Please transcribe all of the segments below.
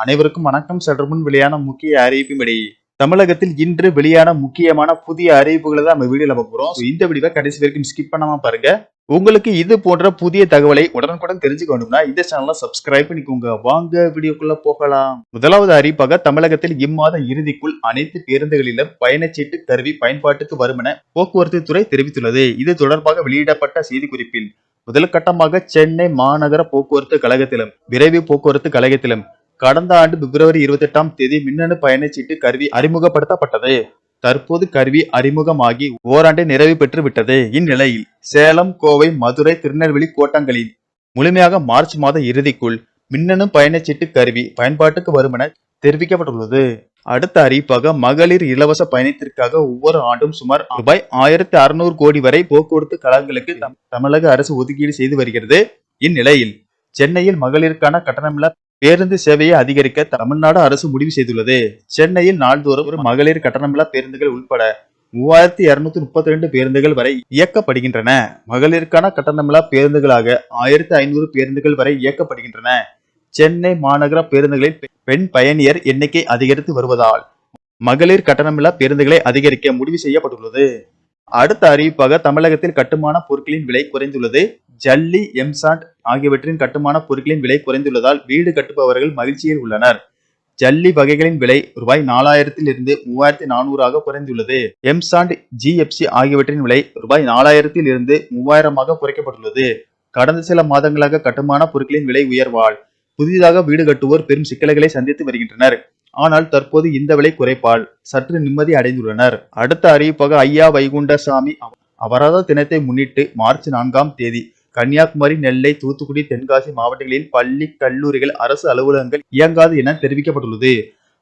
அனைவருக்கும் வணக்கம். சற்று முன் வெளியான முக்கிய அறிவிப்பின்படி தமிழகத்தில் இன்று வெளியான முக்கியமான புதிய அறிவிப்புகளை தான் நம்ம வீடியோல பார்க்க போறோம். இந்த வீடியோ கடைசி வரைக்கும் ஸ்கிப் பண்ணாம பாருங்க. உங்களுக்கு இது போன்ற புதிய தகவலை உடனுக்குடன் தெரிஞ்சுக்க வேண்டும்னா இந்த சேனலை சப்ஸ்கிரைப் பண்ணிக்கோங்க. வாங்க வீடியோக்குள்ள போகலாம். முதலாவது அறிவிப்பாக தமிழகத்தில் இம்மாத இறுதிக்குள் அனைத்து பேருந்துகளிலும் பயணச்சீட்டு கருவி பயன்பாட்டுக்கு வரும் என போக்குவரத்து துறை தெரிவித்துள்ளது. இது தொடர்பாக வெளியிடப்பட்ட செய்திக்குறிப்பில் முதல் கட்டமாக சென்னை மாநகர போக்குவரத்து கழகத்திலும் விரைவு போக்குவரத்து கழகத்திலும் கடந்த ஆண்டு பிப்ரவரி இருபத்தி எட்டாம் தேதி மின்னணு பயணச்சீட்டு கருவி அறிமுகப்படுத்தப்பட்டது. தற்போது கருவி அறிமுகமாகி ஓராண்டை நிறைவு பெற்று விட்டது இந்நிலையில் சேலம் கோவை மதுரை திருநெல்வேலி கோட்டங்களில் முழுமையாக மார்ச் மாத இறுதிக்குள் மின்னணு பயணச்சீட்டு கருவி பயன்பாட்டுக்கு வரும் என தெரிவிக்கப்பட்டுள்ளது. அடுத்த அறிவிப்பாக மகளிர் இலவச பயணத்திற்காக ஒவ்வொரு ஆண்டும் சுமார் ரூபாய் ஆயிரத்தி அறுநூறு கோடி வரை போக்குவரத்து கழகங்களுக்கு தமிழக அரசு ஒதுக்கீடு செய்து வருகிறது. இந்நிலையில் சென்னையில் மகளிருக்கான கட்டணமில்லா பேருந்து சேவையை அதிகரிக்க தமிழ்நாடு அரசு முடிவு செய்துள்ளது. சென்னையில் நாள்தோறும் ஒரு மகளிர் கட்டணமில்லா பேருந்துகள் உட்பட மூவாயிரத்தி இருநூத்தி முப்பத்தி ரெண்டு பேருந்துகள் வரை இயக்கப்படுகின்றன. மகளிருக்கான கட்டணமில்லா பேருந்துகளாக ஆயிரத்தி ஐநூறு பேருந்துகள் வரை இயக்கப்படுகின்றன. சென்னை மாநகர பேருந்துகளில் பெண் பயணியர் எண்ணிக்கை அதிகரித்து வருவதால் மகளிர் கட்டணமில்லா பேருந்துகளை அதிகரிக்க முடிவு செய்யப்பட்டுள்ளது. அடுத்த அறிவிப்பாக தமிழகத்தில் கட்டுமான பொருட்களின் விலை குறைந்துள்ளது. ஜல்லி எம்சாண்ட் ஆகியவற்றின் கட்டுமான பொருட்களின் விலை குறைந்துள்ளதால் வீடு கட்டுபவர்கள் மகிழ்ச்சியில் உள்ளனர். ஜல்லி வகைகளின் விலை ரூபாய் நாலாயிரத்தில் இருந்து மூவாயிரத்தி நானூறாக குறைந்துள்ளது. எம்சாண்ட் ஜிஎஃப்சி ஆகியவற்றின் விலை ரூபாய் நாலாயிரத்தில் இருந்து மூவாயிரமாக குறைக்கப்பட்டுள்ளது. கடந்த சில மாதங்களாக கட்டுமான பொருட்களின் விலை உயர்வால் புதிதாக வீடு கட்டுவோர் பெரும் சிக்கல்களை சந்தித்து வருகின்றனர். ஆனால் தற்போது இந்த விலை குறைப்பால் சற்று நிம்மதி அடைந்துள்ளனர். அடுத்த அறிவிப்பாக ஐயா வைகுண்டசாமி அவ- தினத்தை முன்னிட்டு மார்ச் நான்காம் தேதி கன்னியாகுமரி நெல்லை தூத்துக்குடி தென்காசி மாவட்டங்களில் பள்ளி கல்லூரிகள் அரசு அலுவலகங்கள் இயங்காது என தெரிவிக்கப்பட்டுள்ளது.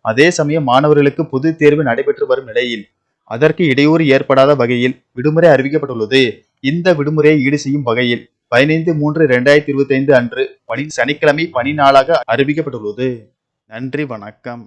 அதே சமயம் மாணவர்களுக்கு பொது தேர்வு நடைபெற்று வரும் நிலையில் அதற்கு இடையூறு ஏற்படாத வகையில் விடுமுறை அறிவிக்கப்பட்டுள்ளது. இந்த விடுமுறையை ஈடு செய்யும் வகையில் பதினைந்து மூன்று இரண்டாயிரத்தி இருபத்தி ஐந்து அன்று பனி சனிக்கிழமை பனி நாளாக அறிவிக்கப்பட்டுள்ளது. நன்றி வணக்கம்.